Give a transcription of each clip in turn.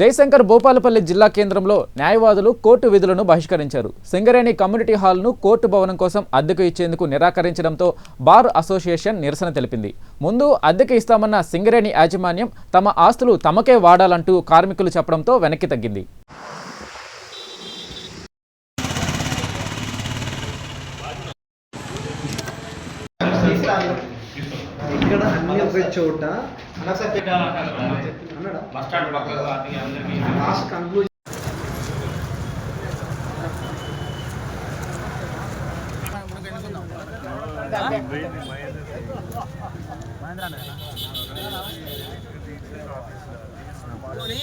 జయశంకర్ భూపాలపల్లి జిల్లా కేంద్రంలో న్యాయవాదులు కోర్టు విధులను బహిష్కరించారు. సింగరేణి కమ్యూనిటీ హాల్ను కోర్టు భవనం కోసం అద్దెకు ఇచ్చేందుకు నిరాకరించడంతో బార్ అసోసియేషన్ నిరసన తెలిపింది. ముందు అద్దెకు ఇస్తామన్న సింగరేణి యాజమాన్యం తమ ఆస్తులు తమకే వాడాలంటూ కార్మికులు చెప్పడంతో వెనక్కి తగ్గింది. ఇక్కడ అన్ని ఒక చోట బస్ స్టాండ్ పక్కన అందరికీ లాస్ట్ కంక్లూజన్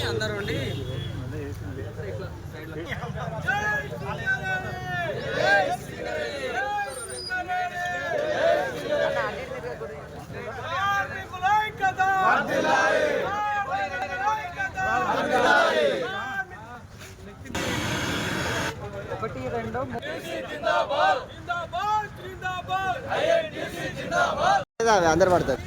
అందరు పడతారు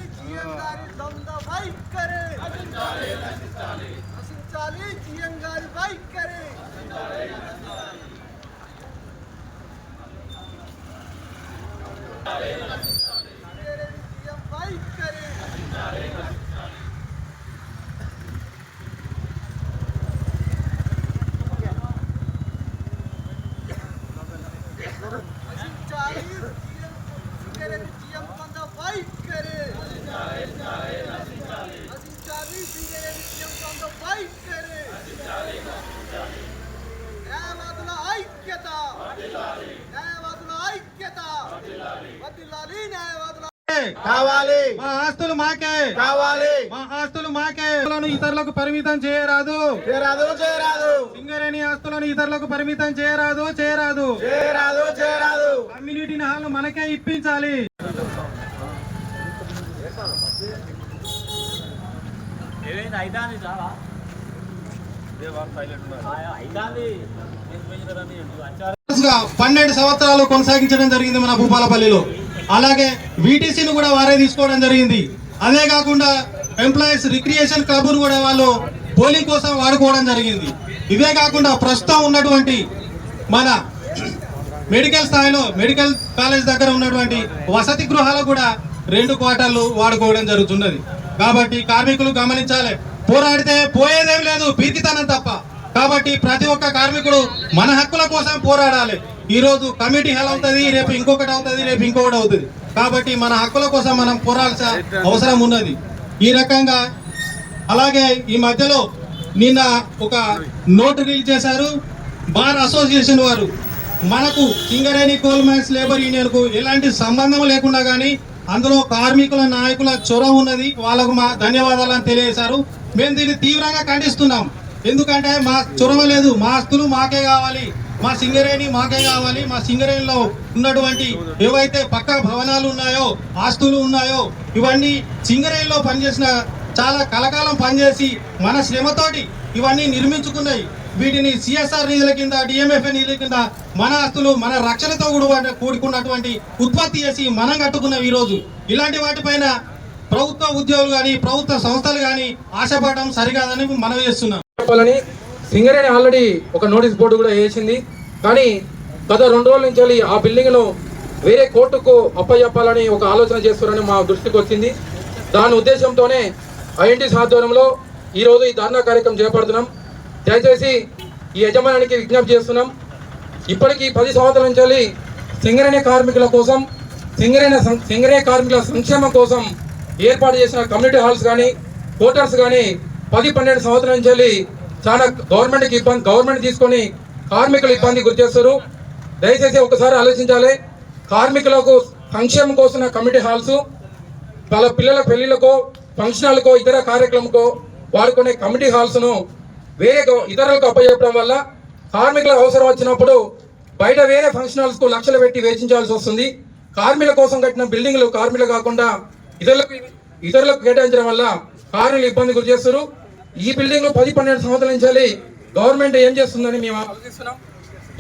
మా ఆస్తులు మాకే. కావాలి. మా ఆస్తులు మాకే. ఆస్తులను ఇతరులకు పరిమితం చేయరాదు. చేయరాదు చేయరాదు. సింగరేణి ఆస్తులను ఇతరులకు పరిమితం చేయరాదు చేయరాదు. చేయరాదు చేయరాదు. కమ్యూనిటీ హాల్ మనకే ఇప్పించాలి. పన్నెండు సంవత్సరాలు కొనసాగించడం జరిగింది మన భూపాలపల్లిలో. అలాగే వీటీసీని కూడా వారే తీసుకోవడం జరిగింది. అదే కాకుండా ఎంప్లాయీస్ రిక్రియేషన్ క్లబ్ కూడా వాళ్ళు పోలింగ్ కోసం వాడుకోవడం జరిగింది. ఇవే కాకుండా ప్రస్తుతం ఉన్నటువంటి మన మెడికల్ స్థాయిలో మెడికల్ కాలేజ్ దగ్గర ఉన్నటువంటి వసతి గృహాలు కూడా రెండు క్వార్టర్లు వాడుకోవడం జరుగుతున్నది. కాబట్టి కార్మికులు గమనించాలి. పోరాడితే పోయేదేం లేదు పిరికితనం తప్ప. కాబట్టి ప్రతి ఒక్క కార్మికుడు మన హక్కుల కోసం పోరాడాలి. ఈరోజు కమిటీ హెల్ అవుతుంది రేపు ఇంకొకటి అవుతుంది రేపు ఇంకొకటి అవుతుంది. కాబట్టి మన హక్కుల కోసం మనం పోరాల్సిన అవసరం ఉన్నది. ఈ రకంగా అలాగే ఈ మధ్యలో నిన్న ఒక నోట్ రిలీజ్ చేశారు. బార్ అసోసియేషన్ వారు మనకు సింగరేణి కోల్ మైన్స్ లేబర్ యూనియన్కు ఎలాంటి సంబంధం లేకుండా కానీ అందులో కార్మికుల నాయకుల చొరవ ఉన్నది. వాళ్ళకు మా ధన్యవాదాలను తెలియజేశారు. మేము దీన్ని తీవ్రంగా ఖండిస్తున్నాం. ఎందుకంటే మా చొరవ లేదు. మా ఆస్తులు మాకే కావాలి. మా సింగరేణి మాకే కావాలి మా సింగరేణిలో ఉన్నటువంటి ఏవైతే పక్క భవనాలు ఉన్నాయో ఆస్తులు ఉన్నాయో ఇవన్నీ సింగరేణిలో పనిచేసిన చాలా కలకాలం పనిచేసి మన శ్రమతోటి ఇవన్నీ నిర్మించుకున్నాయి. వీటిని సిఎస్ఆర్ నిధుల కింద డిఎంఎఫ్ఏ నిధుల కింద మన ఆస్తులు మన రక్షణతో కూడా కూడుకున్నటువంటి ఉత్పత్తి చేసి మనం కట్టుకున్నాం ఈ రోజు ఇలాంటి వాటిపైన ప్రభుత్వ ఉద్యోగులు కానీ ప్రభుత్వ సంస్థలు కానీ ఆశపడడం సరికాదని మనవి చేస్తున్నాం. సింగరేణి ఆల్రెడీ ఒక నోటీస్ బోర్డు కూడా వేసింది. కానీ గత రెండు రోజుల నుంచి వెళ్ళి ఆ బిల్డింగ్ను వేరే కోర్టుకు అప్పచెప్పాలని ఒక ఆలోచన చేస్తున్నారని మా దృష్టికి వచ్చింది. దాని ఉద్దేశంతోనే ఐఎన్టీస్ ఆధ్వర్యంలో ఈరోజు ఈ ధర్నా కార్యక్రమం చేపడుతున్నాం. దయచేసి ఈ యజమానికి విజ్ఞప్తి చేస్తున్నాం. ఇప్పటికీ పది సంవత్సరాల నుంచి వెళ్ళి సింగరేణి కార్మికుల కోసం సింగరేణి సం- సింగరేణి కార్మికుల సంక్షేమం కోసం ఏర్పాటు చేసిన కమ్యూనిటీ హాల్స్ కానీ క్వార్టర్స్ కానీ పది పన్నెండు సంవత్సరాల నుంచి వెళ్ళి చాలా గవర్నమెంట్కి ఇబ్బంది గవర్నమెంట్ తీసుకొని కార్మికులు ఇబ్బంది గురి చేస్తారు దయచేసి ఒకసారి ఆలోచించాలి. కార్మికులకు సంక్షేమం కోసం కమిటీ హాల్స్ వాళ్ళ పిల్లల పెళ్ళిళ్ళకో ఫంక్షనాలకో ఇతర కార్యక్రమంకో వాడుకునే కమిటీ హాల్స్ను వేరే ఇతరులకు అప్పచెప్పడం వల్ల కార్మికుల అవసరం వచ్చినప్పుడు బయట వేరే ఫంక్షన్ హాల్స్కు లక్షలు పెట్టి వేచించాల్సి వస్తుంది. కార్మికుల కోసం కట్టిన బిల్డింగ్లు కార్మికులు కాకుండా ఇతరులకు ఇతరులకు కేటాయించడం వల్ల కార్మికులు ఇబ్బంది గురి చేస్తారు ఈ బిల్డింగ్లు పది పన్నెండు సంవత్సరాల నుంచి గవర్నమెంట్ ఏం చేస్తుందని మేము ఆలోచిస్తున్నాం.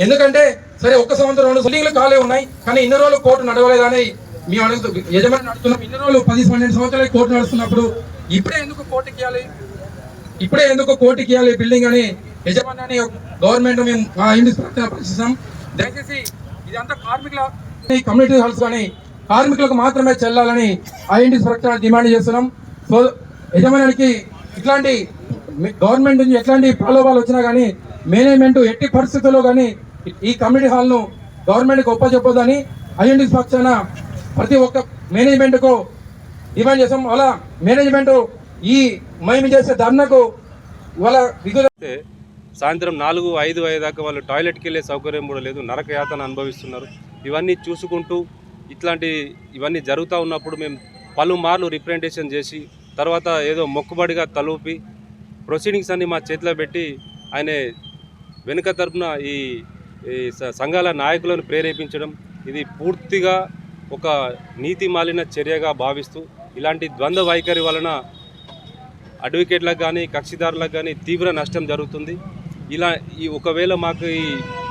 ఎందుకంటే సరే ఒక్క సంవత్సరం రెండు బిల్డింగ్లు ఖాళీ ఉన్నాయి కానీ ఇన్ని రోజులు కోర్టు నడవలేదని మేము అడుగుతూ యజమాని నడుస్తున్నాం ఇన్ని రోజులు పది పన్నెండు సంవత్సరాలు కోర్టు నడుస్తున్నప్పుడు ఇప్పుడే ఎందుకు కోర్టుకి ఇవ్వాలి? ఇప్పుడే ఎందుకు కోర్టుకి ఇవ్వాలి బిల్డింగ్ అని యజమాని గవర్నమెంట్ మేము మా ఇంటి ప్రశ్నిస్తాం. దయచేసి ఇదంతా కార్మికుల కమ్యూనిటీ హాల్స్ కానీ కార్మికులకు మాత్రమే చెల్లాలని ఐఎన్టీ సురక్షణ డిమాండ్ చేస్తున్నాం. సో యజమానికి ఇట్లాంటి గవర్నమెంట్ నుంచి ఎట్లాంటి ప్రలోభాలు వచ్చినా కానీ మేనేజ్మెంట్ ఎట్టి పరిస్థితుల్లో కానీ ఈ కమ్యూనిటీ హాల్ను గవర్నమెంట్కి ఒప్పచెప్పొద్దని ఐఎన్టీ పక్షాన ప్రతి ఒక్క మేనేజ్మెంట్కు డిమాండ్ చేసాం అలా మేనేజ్మెంట్ ఈ మేము చేసే ధర్నకు ఇవాళ సాయంత్రం నాలుగు ఐదు అయ్యేదాకా వాళ్ళు టాయిలెట్కి వెళ్ళే సౌకర్యం కూడా లేదు నరక యాతన అనుభవిస్తున్నారు. ఇవన్నీ చూసుకుంటూ ఇట్లాంటి ఇవన్నీ జరుగుతూ ఉన్నప్పుడు మేము పలుమార్లు రిప్రజెంటేషన్ చేసి తర్వాత ఏదో మొక్కుబడిగా తలూపి ప్రొసీడింగ్స్ అన్ని మా చేతిలో పెట్టి ఆయన వెనుక తరపున ఈ ఈ స- సంఘాల నాయకులను ప్రేరేపించడం ఇది పూర్తిగా ఒక నీతి మాలిన చర్యగా భావిస్తూ ఇలాంటి ద్వంద్వ వైఖరి వలన అడ్వకేట్లకు కానీ కక్షిదారులకు కానీ తీవ్ర నష్టం జరుగుతుంది. ఇలా ఈ ఒకవేళ మాకు ఈ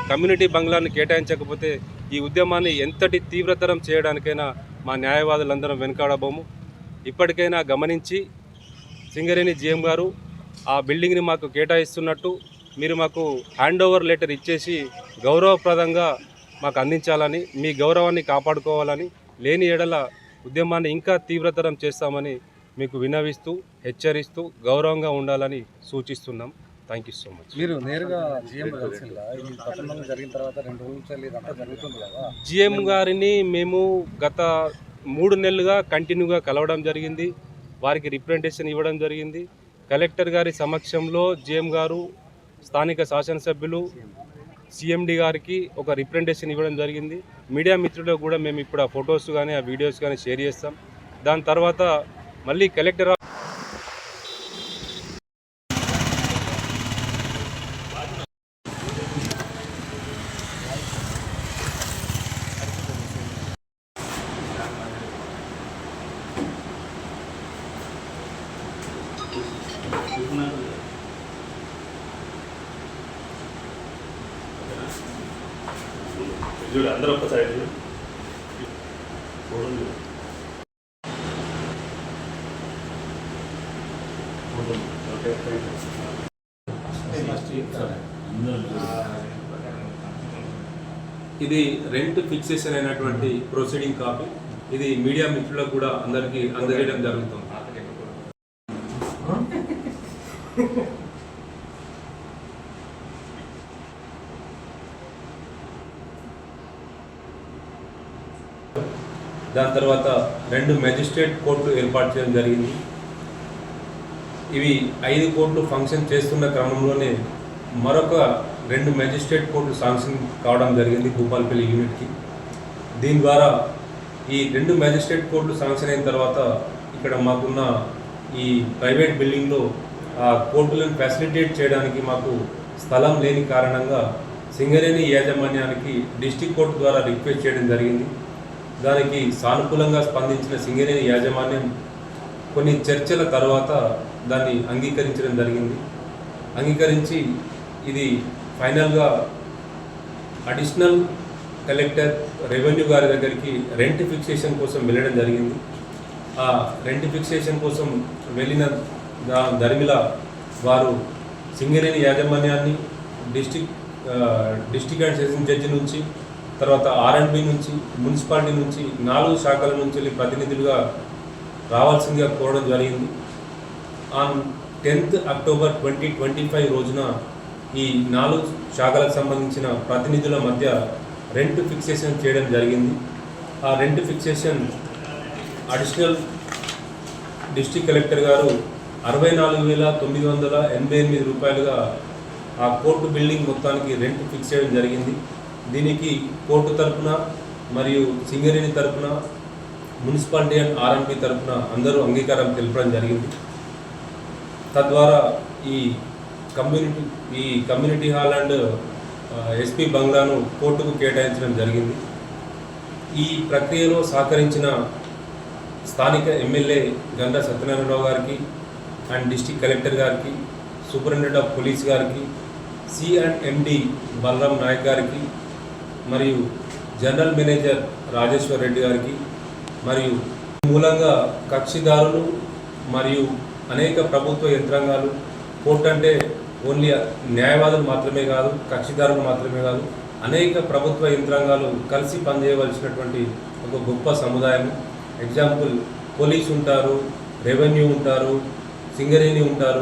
కమ్యూనిటీ బంగ్లాన్ని కేటాయించకపోతే ఈ ఉద్యమాన్ని ఎంతటి తీవ్రతరం చేయడానికైనా మా న్యాయవాదులందరం వెనుకాడబోము. ఇప్పటికైనా గమనించి సింగరేణి జిఎం గారు ఆ బిల్డింగ్ని మాకు కేటాయిస్తున్నట్టు మీరు మాకు హ్యాండ్ ఓవర్ లెటర్ ఇచ్చేసి గౌరవప్రదంగా మాకు అందించాలని మీ గౌరవాన్ని కాపాడుకోవాలని లేని ఎడల ఉద్యమాన్ని ఇంకా తీవ్రతరం చేస్తామని మీకు విన్నవిస్తూ హెచ్చరిస్తూ గౌరవంగా ఉండాలని సూచిస్తున్నాం. థ్యాంక్ యూ సో మచ్ మీరు నేరుగా జిఎం కలిసిందా ఈ పట్టణంలో జరిగిన తర్వాత రెండు రోజుల నుంచి ఇదంతా జరుగుతుంది కదా. జిఎం గారిని మేము గత మూడు నెలలుగా కంటిన్యూగా కలవడం జరిగింది. వారికి రిప్రజెంటేషన్ ఇవ్వడం జరిగింది. కలెక్టర్ గారి సమక్షంలో జిఎం గారు స్థానిక శాసనసభ్యులు సిఎండి గారికి ఒక రిప్రజెంటేషన్ ఇవ్వడం జరిగింది. మీడియా మిత్రులకు కూడా మేము ఇప్పుడు ఆ ఫొటోస్ కానీ ఆ వీడియోస్ కానీ షేర్ చేస్తాం. దాని తర్వాత మళ్ళీ కలెక్టర్ చూడు అందరూ ఒక్కసారి చూడు చూడండి. ఓకే ఇది రెంట్ ఫిక్సేషన్ అయినటువంటి ప్రొసీడింగ్ కాపీ ఇది మీడియా మిత్రులకు కూడా అందరికీ అందజేయడం జరుగుతుంది. దాని తర్వాత రెండు మెజిస్ట్రేట్ కోర్టు ఏర్పాటు చేయడం జరిగింది. ఇవి ఐదు కోట్లు ఫంక్షన్ చేస్తున్న క్రమంలోనే మరొక రెండు మెజిస్ట్రేట్ కోర్టు శాంక్షన్ కావడం జరిగింది భూపాలపల్లి యూనిట్కి. దీని ద్వారా ఈ రెండు మెజిస్ట్రేట్ కోర్టులు శాంక్షన్ అయిన తర్వాత ఇక్కడ మాకున్న ఈ ప్రైవేట్ బిల్డింగ్లో ఆ కోర్టులను ఫెసిలిటేట్ చేయడానికి మాకు స్థలం లేని కారణంగా సింగరేణి యాజమాన్యానికి డిస్టిక్ కోర్టు ద్వారా రిక్వెస్ట్ చేయడం జరిగింది. దానికి సానుకూలంగా స్పందించిన సింగరేణి యాజమాన్యం కొన్ని చర్చల తర్వాత దాన్ని అంగీకరించడం జరిగింది. అంగీకరించి ఇది ఫైనల్గా అడిషనల్ కలెక్టర్ రెవెన్యూ గారి దగ్గరికి రెంట్ ఫిక్సేషన్ కోసం వెళ్ళడం జరిగింది. ఆ రెంట్ ఫిక్సేషన్ కోసం వెళ్ళిన దా దరిమిల వారు సింగరేణి యాజమాన్యాన్ని district district and session judge నుంచి తర్వాత ఆర్ఎండ్బి నుంచి మున్సిపాలిటీ నుంచి నాలుగు శాఖల నుంచి వెళ్ళి ప్రతినిధులుగా రావాల్సిందిగా కోరడం జరిగింది. On tenth October twenty twenty five రోజున ఈ నాలుగు శాఖలకు సంబంధించిన ప్రతినిధుల మధ్య రెంట్ ఫిక్సేషన్ చేయడం జరిగింది. ఆ rent fixation additional district collector గారు అరవై నాలుగు వేల తొమ్మిది వందల ఎనభై ఎనిమిది రూపాయలుగా ఆ కోర్టు బిల్డింగ్ మొత్తానికి రెంట్ ఫిక్స్ చేయడం జరిగింది. దీనికి కోర్టు తరపున మరియు సింగరేణి తరపున మున్సిపాలిటీ అండ్ ఆర్ఎంపి తరపున అందరూ అంగీకారం తెలపడం జరిగింది. తద్వారా ఈ కమ్యూనిటీ ఈ కమ్యూనిటీ హాల్ అండ్ ఎస్పీ బంగ్లాను కోర్టుకు కేటాయించడం జరిగింది. ఈ ప్రక్రియలో సహకరించిన స్థానిక ఎమ్మెల్యే గంగా సత్యనారాయణరావు గారికి అండ్ డిస్టిక్ కలెక్టర్ గారికి సూపరింటెండెంట్ ఆఫ్ పోలీస్ గారికి C and MD Balaram Nayak గారికి మరియు జనరల్ మేనేజర్ రాజేశ్వర్ రెడ్డి గారికి మరియు మూలంగా కక్షిదారులు మరియు అనేక ప్రభుత్వ యంత్రాంగాలు కోర్టు అంటే ఓన్లీ న్యాయవాదులు మాత్రమే కాదు కక్షిదారులు మాత్రమే కాదు అనేక ప్రభుత్వ యంత్రాంగాలు కలిసి పనిచేయవలసినటువంటి ఒక గొప్ప సముదాయం. ఎగ్జాంపుల్ పోలీస్ ఉంటారు రెవెన్యూ ఉంటారు సింగరేణి ఉంటారు.